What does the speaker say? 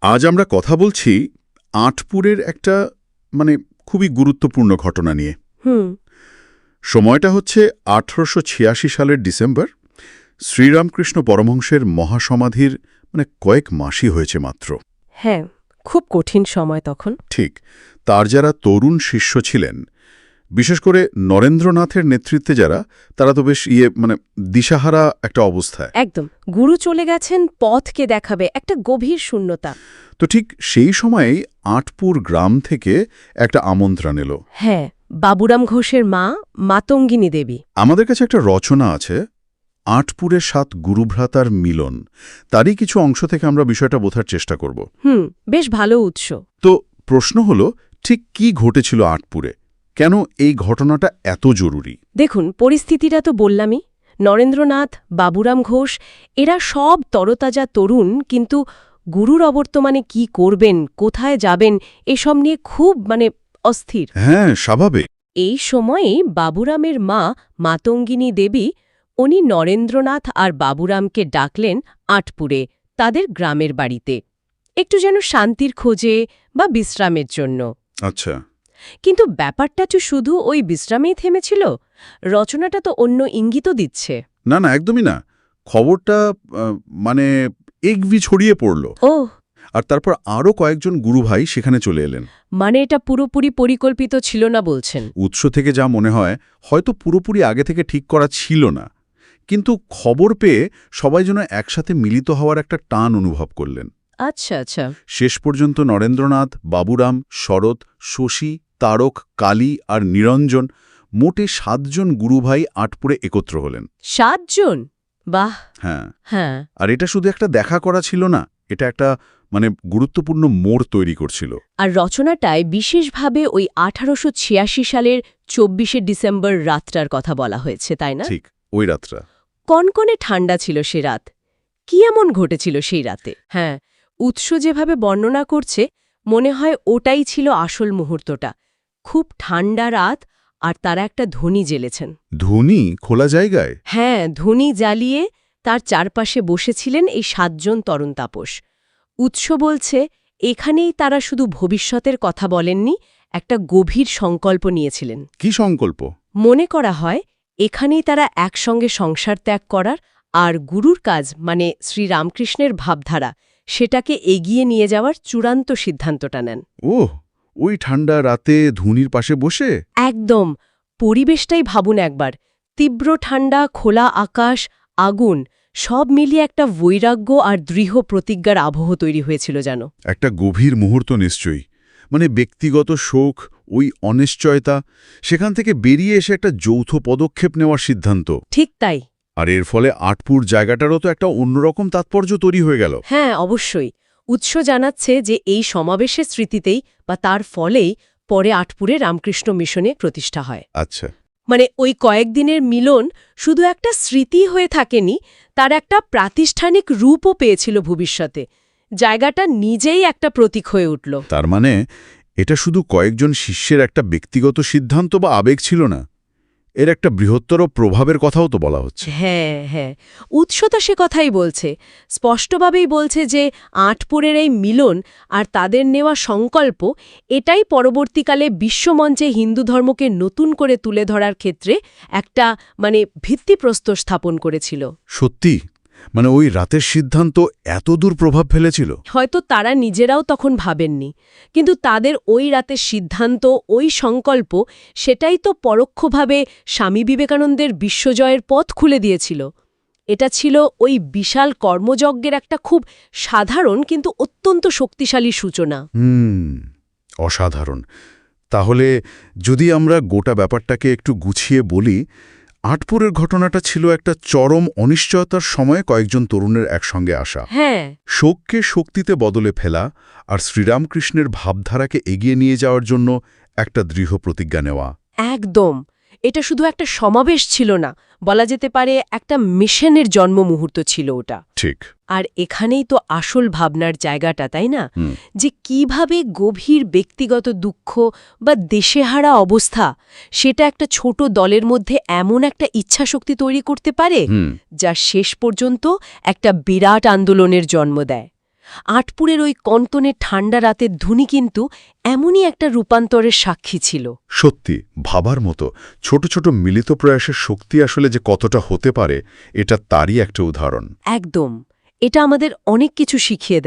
আজ আমরা কথা বলছি আটপুরের একটা মানে খুবই গুরুত্বপূর্ণ ঘটনা নিয়ে। হুম। সময়টা হচ্ছে আঠারোশো সালের ডিসেম্বর। শ্রীরামকৃষ্ণ পরমহংসের মহাসমাধির মানে কয়েক মাসই হয়েছে মাত্র। হ্যাঁ খুব কঠিন সময় তখন। ঠিক তার যারা তরুণ শিষ্য ছিলেন বিশেষ করে নরেন্দ্রনাথের নেতৃত্বে যারা তারা তো বেশ ইয়ে মানে দিশাহারা একটা অবস্থায়। একদম। গুরু চলে গেছেন পথকে দেখাবে একটা গভীর শূন্যতা। তো ঠিক সেই সময়েই আটপুর গ্রাম থেকে একটা আমন্ত্রণ এলো। হ্যাঁ বাবুরাম ঘোষের মা মাতঙ্গিনী দেবী। আমাদের কাছে একটা রচনা আছে আটপুরের সাত গুরুভ্রাতার মিলন। তারই কিছু অংশ থেকে আমরা বিষয়টা বোঝার চেষ্টা করব। হুম বেশ ভালো উৎস। তো প্রশ্ন হলো ঠিক কি ঘটেছিল আটপুরে? কেন এই ঘটনাটা এত জরুরি? দেখুন পরিস্থিতিটা তো বললামই। নরেন্দ্রনাথ বাবুরাম ঘোষ এরা সব তরতাজা তরুণ কিন্তু গুরুর অবর্তমানে কি করবেন কোথায় যাবেন এসব নিয়ে খুব মানে অস্থির। হ্যাঁ স্বাভাবিক। এই সময়ে বাবুরামের মা মাতঙ্গিনী দেবী উনি নরেন্দ্রনাথ আর বাবুরামকে ডাকলেন আটপুরে তাদের গ্রামের বাড়িতে। একটু যেন শান্তির খোঁজে বা বিশ্রামের জন্য। আচ্ছা। কিন্তু ব্যাপারটা তো শুধু ওই বিশ্রামেই থেমেছিল রচনাটা তো অন্য ইঙ্গিতও দিচ্ছে। না না একদমই না। খবরটা মানে একবি ছড়িয়ে পড়ল। ও আর তারপর আরও কয়েকজন গুরুভাই সেখানে চলে এলেন। মানে এটা পুরোপুরি পরিকল্পিত ছিল না বলছেন? উৎস থেকে যা মনে হয় হয়তো পুরোপুরি আগে থেকে ঠিক করা ছিল না। কিন্তু খবর পেয়ে সবাই যেন একসাথে মিলিত হওয়ার একটা টান অনুভব করলেন। আচ্ছা আচ্ছা। শেষ পর্যন্ত নরেন্দ্রনাথ বাবুরাম শরৎ শশী তারক কালী আর নিরঞ্জন মোটে সাতজন গুরুভাই আটপুরে একত্র হলেন। সাতজন? বাহ। হ্যাঁ। হ্যাঁ। আর এটা শুধু একটা দেখা করা ছিল না এটা একটা মানে গুরুত্বপূর্ণ মোড় তৈরি করছিল। আর রচনাটায় বিশেষভাবে ওই আঠারোশো ছিয়াশি সালের চব্বিশে ডিসেম্বর রাতটার কথা বলা হয়েছে তাই না? ঠিক ওই রাতটা কনকনে ঠান্ডা ছিল সে রাত। কি এমন ঘটেছিল সেই রাতে? হ্যাঁ উৎস যেভাবে বর্ণনা করছে মনে হয় ওটাই ছিল আসল মুহূর্তটা। খুব ঠান্ডা রাত আর তারা একটা ধ্বনি জেলেছেন। ধনী? খোলা জায়গায়? হ্যাঁ ধ্বনি জ্বালিয়ে তার চারপাশে বসেছিলেন এই সাতজন তরুণ তাপস। উৎস বলছে এখানেই তারা শুধু ভবিষ্যতের কথা বলেননি একটা গভীর সংকল্প নিয়েছিলেন। কি সংকল্প? মনে করা হয় এখানেই তারা একসঙ্গে সংসার ত্যাগ করার আর গুরুর কাজ মানে শ্রীরামকৃষ্ণের ভাবধারা সেটাকে এগিয়ে নিয়ে যাওয়ার চূড়ান্ত সিদ্ধান্তটা নেন। ওহ! ওই ঠান্ডা রাতে ধুনির পাশে বসে? একদম। পরিবেশটাই ভাবুন একবার। তীব্র ঠান্ডা খোলা আকাশ আগুন সব মিলিয়ে একটা বৈরাগ্য আর দৃঢ় প্রতিজ্ঞার আবহ তৈরি হয়েছিল যেন। একটা গভীর মুহূর্ত নিশ্চয়ই। মানে ব্যক্তিগত শোক ওই অনিশ্চয়তা সেখান থেকে বেরিয়ে এসে একটা যৌথ পদক্ষেপ নেওয়ার সিদ্ধান্ত। ঠিক তাই। আর এর ফলে আটপুর জায়গাটারও তো একটা অন্যরকম তাৎপর্য তৈরি হয়ে গেল। হ্যাঁ অবশ্যই। উৎস জানাচ্ছে যে এই সমাবেশের স্মৃতিতেই বা তার ফলেই পরে আটপুরে রামকৃষ্ণ মিশনে প্রতিষ্ঠা হয়। আচ্ছা। মানে ওই কয়েকদিনের মিলন শুধু একটা স্মৃতি হয়ে থাকেনি তার একটা প্রাতিষ্ঠানিক রূপও পেয়েছিল ভবিষ্যতে। জায়গাটা নিজেই একটা প্রতীক হয়ে উঠল। তার মানে এটা শুধু কয়েকজন শিষ্যের একটা ব্যক্তিগত সিদ্ধান্ত বা আবেগ ছিল না? এর একটা বৃহত্তর প্রভাবের কথাও তো বলা হচ্ছে। হ্যাঁ হ্যাঁ। উৎস তো সে কথাই বলছে। স্পষ্টভাবেই বলছে যে আটপুরের এই মিলন আর তাদের নেওয়া সংকল্প এটাই পরবর্তীকালে বিশ্বমঞ্চে হিন্দু ধর্মকে নতুন করে তুলে ধরার ক্ষেত্রে একটা মানে ভিত্তিপ্রস্তর স্থাপন করেছিল। সত্যি? মানে ওই রাতের সিদ্ধান্ত এত দূর প্রভাব ফেলেছিল? হয়তো তারা নিজেরাও তখন ভাবেননি। কিন্তু তাদের ওই রাতের সিদ্ধান্ত ওই সংকল্প সেটাই তো পরোক্ষভাবে স্বামী বিবেকানন্দের বিশ্বজয়ের পথ খুলে দিয়েছিল। এটা ছিল ওই বিশাল কর্মযজ্ঞের একটা খুব সাধারণ কিন্তু অত্যন্ত শক্তিশালী সূচনা। হুম অসাধারণ। তাহলে যদি আমরা গোটা ব্যাপারটাকে একটু গুছিয়ে বলি আটপুরের ঘটনাটা ছিল একটা চরম অনিশ্চয়তার সময়ে কয়েকজন তরুণের একসঙ্গে আসা। হ্যাঁ। শোককে শক্তিতে বদলে ফেলা আর শ্রীরামকৃষ্ণের ভাবধারাকে এগিয়ে নিয়ে যাওয়ার জন্য একটা দৃঢ় প্রতিজ্ঞা নেওয়া। একদম। এটা শুধু একটা সমাবেশ ছিল না বলা যেতে পারে একটা মিশনের জন্ম মুহূর্ত ছিল ওটা। ঠিক। আর এখানেই তো আসল ভাবনার জায়গাটা তাই না? যে কীভাবে গভীর ব্যক্তিগত দুঃখ বা দেশেহারা অবস্থা সেটা একটা ছোট দলের মধ্যে এমন একটা ইচ্ছাশক্তি তৈরি করতে পারে যা শেষ পর্যন্ত একটা বিরাট আন্দোলনের জন্ম দেয়। আটপুরের ওই কন্তনের ঠান্ডা রাতের ধুনি কিন্তু এমনই একটা রূপান্তরের সাক্ষী ছিল। সত্যি ভাবার মতো ছোট ছোট মিলিত প্রয়াসের শক্তি আসলে যে কতটা হতে পারে এটা তারই একটা উদাহরণ। একদম এটা আমাদের অনেক কিছু শিখিয়ে দেয়।